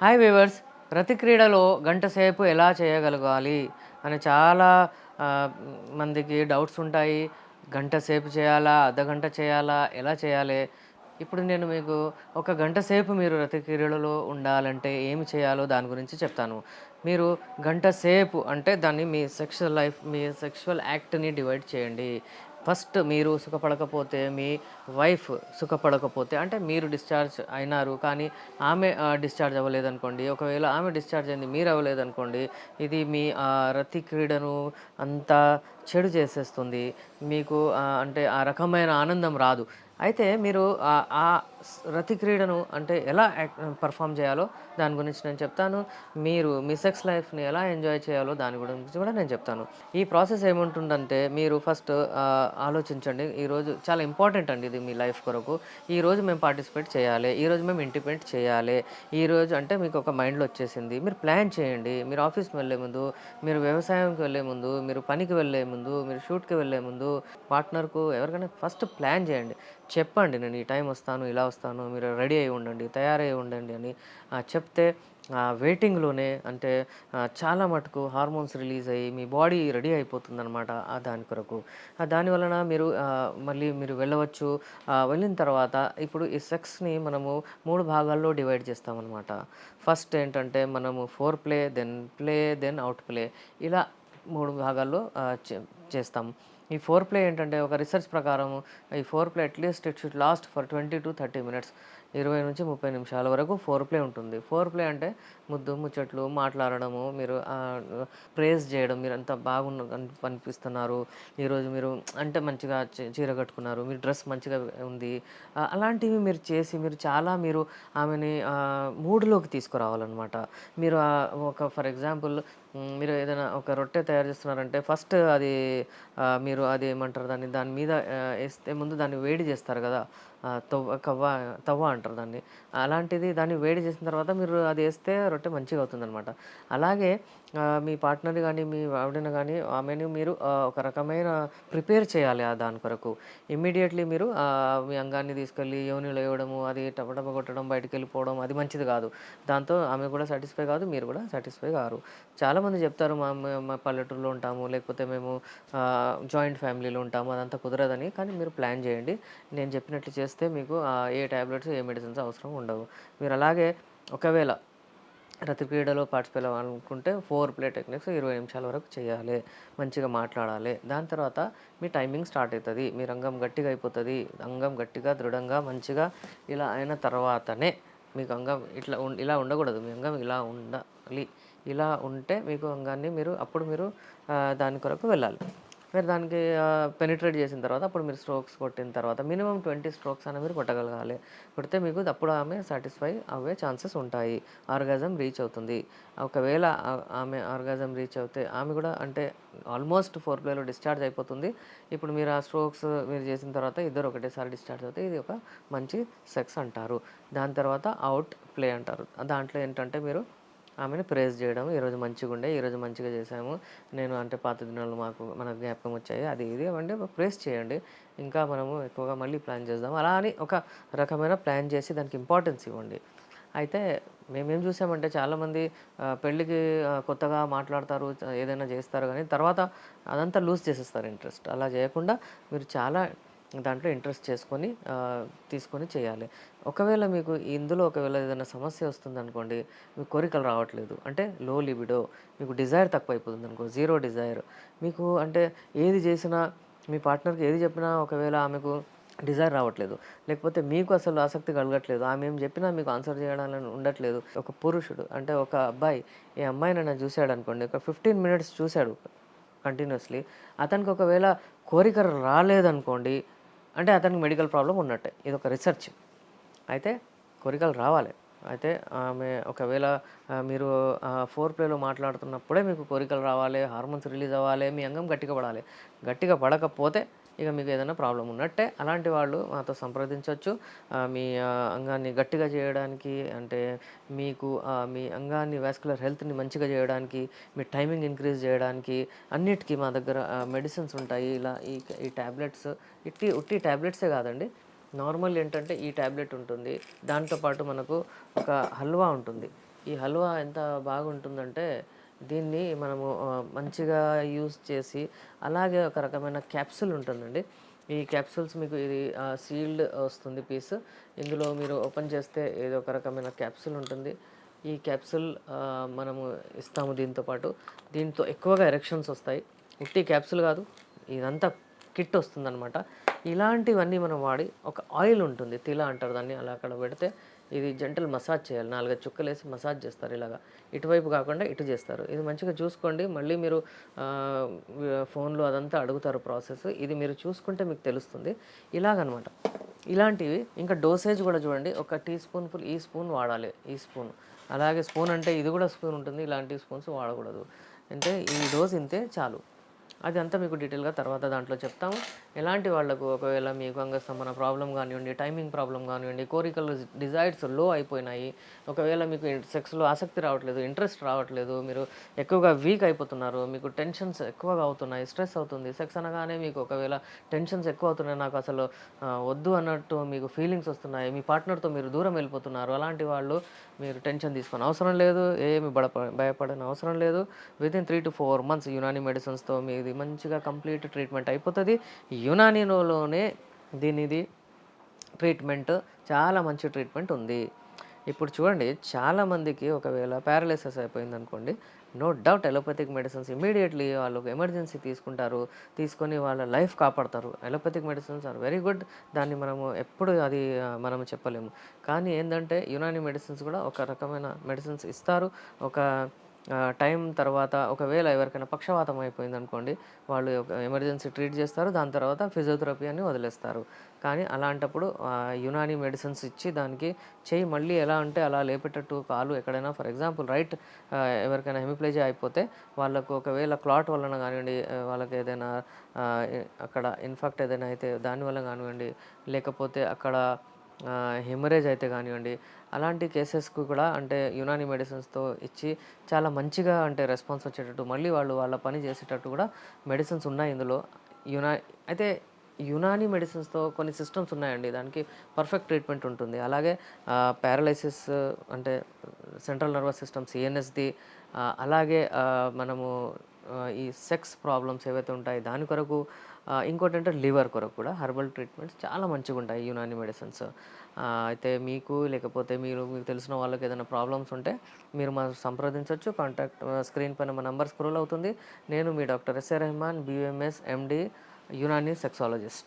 Hi viewers ప్రతి క్రీడలో గంట సేపు ఎలా చేయగలగాలి అని చాలా మందికి డౌట్స్ ఉంటాయి. గంట సేపు చేయాలా? అర్ధగంట చేయాలా? ఎలా చేయాలి? ఇప్పుడు నేను మీకు ఒక గంట సేపు మీరు రతి క్రీడలో ఉండాలంటే ఏమి చేయాలో దాని గురించి చెప్తాను. మీరు గంట సేపు అంటే దాన్ని మీ సెక్షువల్ లైఫ్ మీ సెక్షువల్ యాక్ట్ని డివైడ్ చేయండి. ఫస్ట్ మీరు సుఖపడకపోతే మీ వైఫ్ సుఖపడకపోతే అంటే మీరు డిశ్చార్జ్ అయినారు కానీ ఆమె డిశ్చార్జ్ అవ్వలేదనుకోండి. ఒకవేళ ఆమె డిశ్చార్జ్ అయింది మీరు అవ్వలేదనుకోండి ఇది మీ రతి క్రీడను అంతా చెడు చేసేస్తుంది. మీకు అంటే ఆ రకమైన ఆనందం రాదు. అయితే మీరు ఆ- రతి క్రీడను అంటే ఎలా పర్ఫామ్ చేయాలో దాని గురించి నేను చెప్తాను. మీరు మీ సెక్స్ లైఫ్ని ఎలా ఎంజాయ్ చేయాలో దాని గురించి కూడా నేను చెప్తాను. ఈ ప్రాసెస్ ఏముంటుందంటే మీరు ఫస్ట్ ఆలోచించండి. ఈరోజు చాలా ఇంపార్టెంట్ అండి ఇది మీ లైఫ్ కొరకు. ఈ రోజు మేము పార్టిసిపేట్ చేయాలి. ఈరోజు మేము ఇంటిపేట్ చేయాలి. ఈరోజు అంటే మీకు ఒక మైండ్లో వచ్చేసింది. మీరు ప్లాన్ చేయండి. మీరు ఆఫీస్కి వెళ్ళే ముందు మీరు వ్యవసాయంకి వెళ్ళే ముందు మీరు పనికి వెళ్ళే ముందు మీరు షూట్కి వెళ్ళే ముందు పార్ట్నర్కు ఎవరికైనా ఫస్ట్ ప్లాన్ చేయండి. చెప్పండి నేను ఈ టైం వస్తాను ఇలా వస్తాను మీరు రెడీ అయి ఉండండి తయారై ఉండండి అని చెప్తే ఆ వెయిటింగ్లోనే అంటే చాలా మటుకు హార్మోన్స్ రిలీజ్ అయ్యి మీ బాడీ రెడీ అయిపోతుందన్నమాట ఆ దాని కొరకు. దానివలన దాని వలన మీరు మళ్ళీ మీరు వెళ్ళవచ్చు. వెళ్ళిన తర్వాత ఇప్పుడు ఈ సెక్స్ని మనము మూడు భాగాల్లో డివైడ్ చేస్తామన్నమాట. ఫస్ట్ ఏంటంటే మనము foreplay then play then out play ఇలా మూడు భాగాల్లో చే- చేస్తాం. ఈ ఫోర్ ప్లే ఏంటంటే ఒక రీసెర్చ్ ప్రకారం ఈ foreplay at least it should last for twenty to thirty minutes ఇరవై నుంచి ముప్పై నిమిషాల వరకు ఫోర్ ప్లే ఉంటుంది. ఫోర్ ప్లే అంటే ముద్దు ముచ్చట్లు మాట్లాడడము మీరు ప్రేజ్ చేయడం మీరు అంత బాగున్న అనిపిస్తున్నారు ఈరోజు మీరు అంటే మంచిగా చీర కట్టుకున్నారు మీరు డ్రెస్ మంచిగా ఉంది అలాంటివి మీరు చేసి మీరు చాలా మీరు ఆమెని మూడ్లోకి తీసుకురావాలన్నమాట. మీరు ఒక ఫర్ ఎగ్జాంపుల్ మీరు ఏదైనా ఒక రొట్టె తయారు చేస్తున్నారంటే ఫస్ట్ అది మీరు అది ఏమంటారు దాన్ని దాని మీద వేస్తే ముందు దాన్ని వేడి చేస్తారు కదా. తవ్వ కవ్వ తవ్వ అంటారు దాన్ని. అలాంటిది దాన్ని వేడి చేసిన తర్వాత మీరు అది వేస్తే రొట్టె మంచిగా అవుతుందన్నమాట. అలాగే మీ పార్ట్నర్ కానీ మీ ఆవిడని కానీ ఆమెను మీరు ఒక రకమైన ప్రిపేర్ చేయాలి ఆ దాని కొరకు. ఇమ్మీడియట్లీ మీరు మీ అంగాన్ని తీసుకెళ్ళి యోనిలో వేయడము అది టపటప కొట్టడం బయటికి వెళ్ళిపోవడం అది మంచిది కాదు. దాంతో ఆమె కూడా సాటిస్ఫై కాదు మీరు కూడా సాటిస్ఫై కారు. చాలామంది చెప్తారు మా మా- మా పల్లెటూరులో ఉంటాము లేకపోతే మేము జాయింట్ ఫ్యామిలీలో ఉంటాము అదంతా కుదరదని. కానీ మీరు ప్లాన్ చేయండి. నేను చెప్పినట్లు చేస్తే మీకు ఏ టాబ్లెట్స్ ఏ మెడిసిన్స్ అవసరం ఉండవు. మీరు అలాగే ఒకవేళ రతి క్రీడలో పార్టిసిపేట్ అవ్వాలనుకుంటే ఫోర్ ప్లే టెక్నిక్స్ ఇరవై నిమిషాల వరకు చేయాలి. మంచిగా మాట్లాడాలి. దాని తర్వాత మీ టైమింగ్ స్టార్ట్ అవుతుంది. మీ రంగం గట్టిగా అయిపోతుంది. అంగం గట్టిగా దృఢంగా మంచిగా ఇలా అయిన తర్వాతనే మీకు అంగం ఇట్లా ఇలా ఉండకూడదు. మీ అంగం ఇలా ఉండాలి. ఇలా ఉంటే మీకు అంగాన్ని మీరు అప్పుడు మీరు దాని కొరకు వెళ్ళాలి. మీరు దానికి పెనిట్రేట్ చేసిన తర్వాత అప్పుడు మీరు స్ట్రోక్స్ కొట్టిన తర్వాత మినిమం ట్వంటీ స్ట్రోక్స్ అనేవి మీరు కొట్టగలగాలి. కొడితే మీకు అప్పుడు ఆమె సాటిస్ఫై అవ్వే ఛాన్సెస్ ఉంటాయి. ఆర్గాజం రీచ్ అవుతుంది. ఒకవేళ ఆమె ఆర్గాజం రీచ్ అవుతే ఆమె కూడా అంటే ఆల్మోస్ట్ ఫోర్ ప్లేలో డిశ్చార్జ్ అయిపోతుంది. ఇప్పుడు మీరు ఆ స్ట్రోక్స్ మీరు చేసిన తర్వాత ఇద్దరు ఒకటేసారి డిశ్చార్జ్ అవుతే ఇది ఒక మంచి సెక్స్ అంటారు. దాని తర్వాత అవుట్ ప్లే అంటారు. దాంట్లో ఏంటంటే మీరు ఆమెను ప్రేజ్ చేయడం ఈరోజు మంచిగా ఉండే ఈరోజు మంచిగా చేసాము నేను అంటే పాత దినాలు మాకు మన జ్ఞాపకం వచ్చాయి. అది ఇది అంటే ప్రేస్ చేయండి. ఇంకా మనము ఎక్కువగా మళ్ళీ ప్లాన్ చేద్దాం. అలా అని ఒక రకమైన ప్లాన్ చేసి దానికి ఇంపార్టెన్స్ ఇవ్వండి. అయితే మేమేం చూసామంటే చాలామంది పెళ్ళికి కొత్తగా మాట్లాడతారు ఏదైనా చేస్తారు కానీ తర్వాత అదంతా లూజ్ చేసేస్తారు ఇంట్రెస్ట్ అలా చేయకుండా మీరు చాలా దాంట్లో ఇంట్రెస్ట్ చేసుకొని తీసుకొని చేయాలి. ఒకవేళ మీకు ఇందులో ఒకవేళ ఏదైనా సమస్య వస్తుంది అనుకోండి మీకు కోరికలు రావట్లేదు అంటే లో లిబిడో మీకు డిజైర్ తక్కువ అయిపోతుంది అనుకో జీరో డిజైర్ మీకు అంటే ఏది చేసినా మీ పార్ట్నర్కి ఏది చెప్పినా ఒకవేళ ఆమెకు డిజైర్ రావట్లేదు లేకపోతే మీకు అసలు ఆసక్తి కలగట్లేదు ఆమె ఏం చెప్పినా మీకు ఆన్సర్ చేయడానికి ఉండట్లేదు. ఒక పురుషుడు అంటే ఒక అబ్బాయి ఈ అమ్మాయిని నన్ను చూశాడు అనుకోండి ఒక ఫిఫ్టీన్ మినిట్స్ చూశాడు కంటిన్యూస్లీ అతనికి ఒకవేళ కోరిక రాలేదనుకోండి అంటే అతనికి మెడికల్ ప్రాబ్లం ఉన్నట్టే. ఇది ఒక రీసెర్చ్ అయితే కోరికలు రావాలి. అయితే ఆమె ఒకవేళ మీరు ఫోర్ ప్లేలో మాట్లాడుతున్నప్పుడే మీకు కోరికలు రావాలి హార్మోన్స్ రిలీజ్ అవ్వాలి మీ అంగం గట్టిగా పడాలి. గట్టిగా పడకపోతే ఇక మీకు ఏదైనా ప్రాబ్లం ఉన్నట్టే అలాంటి వాళ్ళు మాతో సంప్రదించవచ్చు. మీ అంగాన్ని గట్టిగా చేయడానికి అంటే మీకు మీ అంగాన్ని వాస్కులర్ హెల్త్ని మంచిగా చేయడానికి మీ టైమింగ్ ఇంక్రీజ్ చేయడానికి అన్నిటికీ మా దగ్గర మెడిసిన్స్ ఉంటాయి. ఇలా ఈ ఈ ట్యాబ్లెట్స్ ఇట్టి ఉట్టి ట్యాబ్లెట్సే కాదండి. నార్మల్ ఏంటంటే ఈ ట్యాబ్లెట్ ఉంటుంది. దాంతోపాటు మనకు ఒక హల్వా ఉంటుంది. ఈ హల్వా ఎంత బాగుంటుందంటే దీన్ని మనము మంచిగా యూస్ చేసి అలాగే ఒక రకమైన క్యాప్సూల్ ఉంటుందండి. ఈ క్యాప్సూల్స్ మీకు ఇది సీల్డ్ వస్తుంది పీస్. ఇందులో మీరు ఓపెన్ చేస్తే ఇది ఒక రకమైన క్యాప్సూల్ ఉంటుంది. ఈ క్యాప్సూల్ మనము ఇస్తాము దీంతో పాటు. దీంతో ఎక్కువగా ఎరెక్షన్స్ వస్తాయి. ఉట్టి క్యాప్సూల్ కాదు ఇదంతా కిట్ వస్తుందన్నమాట. ఇలాంటివన్నీ మనం వాడి ఒక ఆయిల్ ఉంటుంది తిల అంటారు దాన్ని అలా అక్కడ పెడితే ఇది జంటలు మసాజ్ చేయాలి. నాలుగైదు చుక్కలు వేసి మసాజ్ చేస్తారు ఇలాగా. ఇటువైపు కాకుండా ఇటు చేస్తారు. ఇది మంచిగా చూసుకోండి. మళ్ళీ మీరు ఫోన్లో అదంతా అడుగుతారు ప్రాసెస్. ఇది మీరు చూసుకుంటే మీకు తెలుస్తుంది. ఇలాగనమాట. ఇలాంటివి ఇంకా డోసేజ్ కూడా చూడండి. ఒక టీ స్పూన్ ఫుల్ ఈ స్పూన్ వాడాలి. ఈ స్పూన్. అలాగే స్పూన్ అంటే ఇది కూడా స్పూన్ ఉంటుంది. ఇలాంటి స్పూన్స్ వాడకూడదు. అంటే ఈ డోస్ ఇంతే చాలు. అది అంతా మీకు డీటెయిల్గా తర్వాత దాంట్లో చెప్తాము. ఎలాంటి వాళ్ళకు ఒకవేళ మీకు అంగస్తంభన ప్రాబ్లం కానివ్వండి టైమింగ్ ప్రాబ్లం కానివ్వండి కోరికలు డిజైర్స్లో అయిపోయినాయి ఒకవేళ మీకు సెక్స్లో ఆసక్తి రావట్లేదు ఇంట్రెస్ట్ రావట్లేదు మీరు ఎక్కువగా వీక్ అయిపోతున్నారు మీకు టెన్షన్స్ ఎక్కువగా అవుతున్నాయి స్ట్రెస్ అవుతుంది సెక్స్ అనగానే మీకు ఒకవేళ టెన్షన్స్ ఎక్కువ అవుతున్నాయి నాకు అసలు వద్దు అన్నట్టు మీకు ఫీలింగ్స్ వస్తున్నాయి మీ పార్ట్నర్తో మీరు దూరం వెళ్ళిపోతున్నారు అలాంటి వాళ్ళు మీరు టెన్షన్ తీసుకొని అవసరం లేదు ఏమి బడ భయపడని అవసరం లేదు. With three to four months Unani మెడిసిన్స్తో మీది మంచిగా కంప్లీట్ ట్రీట్మెంట్ అయిపోతుంది. యునానిలోనే దీనిది ట్రీట్మెంట్ చాలా మంచి ట్రీట్మెంట్ ఉంది. ఇప్పుడు చూడండి చాలామందికి ఒకవేళ ప్యారలైసిస్ అయిపోయింది అనుకోండి no doubt allopathic medicines immediately వాళ్ళు ఎమర్జెన్సీ తీసుకుంటారు తీసుకొని వాళ్ళ లైఫ్ కాపాడతారు. Allopathic medicines are very good దాన్ని మనము ఎప్పుడు అది మనం చెప్పలేము. కానీ ఏంటంటే యునాని మెడిసిన్స్ కూడా ఒక రకమైన మెడిసిన్స్ ఇస్తారు. ఒక టైం తర్వాత ఒకవేళ ఎవరికైనా పక్షవాతం అయిపోయింది అనుకోండి వాళ్ళు ఒక ఎమర్జెన్సీ ట్రీట్ చేస్తారు దాని తర్వాత ఫిజియోథెరపీ అని వదిలేస్తారు. కానీ అలాంటప్పుడు యునాని మెడిసిన్స్ ఇచ్చి దానికి చేయి మళ్ళీ ఎలా అంటే అలా లేపేటట్టు కాలు ఎక్కడైనా ఫర్ ఎగ్జాంపుల్ రైట్ ఎవరికైనా హెమిప్లేజీ అయిపోతే వాళ్ళకు ఒకవేళ క్లాట్ వలన కానివ్వండి వాళ్ళకి ఏదైనా అక్కడ ఇన్ఫాక్ట్ ఏదైనా అయితే దానివల్ల కానివ్వండి లేకపోతే అక్కడ హెమరేజ్ అయితే కానివ్వండి అలాంటి కేసెస్కు కూడా అంటే యునాని మెడిసిన్స్తో ఇచ్చి చాలా మంచిగా అంటే రెస్పాన్స్ వచ్చేటట్టు మళ్ళీ వాళ్ళు వాళ్ళ పని చేసేటట్టు కూడా మెడిసిన్స్ ఉన్నాయి ఇందులో. యునా అయితే యునాని మెడిసిన్స్తో కొన్ని సిస్టమ్స్ ఉన్నాయండి దానికి పర్ఫెక్ట్ ట్రీట్మెంట్ ఉంటుంది. అలాగే పారాలైసిస్ అంటే సెంట్రల్ నర్వస్ సిస్టమ్ సిఎన్ఎస్ది అలాగే మనము ఈ సెక్స్ ప్రాబ్లమ్స్ ఏవైతే ఉంటాయి దాని కొరకు ఇంకోటి అంటే లివర్ కొరకు కూడా హెర్బల్ ట్రీట్మెంట్స్ చాలా మంచిగా ఉంటాయి యునాని మెడిసిన్స్. అయితే మీకు లేకపోతే మీరు మీకు తెలిసిన వాళ్ళకి ఏదైనా ప్రాబ్లమ్స్ ఉంటే మీరు మా సంప్రదించవచ్చు కాంటాక్ట్ స్క్రీన్ పైన మా నంబర్ స్క్రోల్ అవుతుంది. నేను మీ doctor S A Rehman B M S M D Unani sexologist.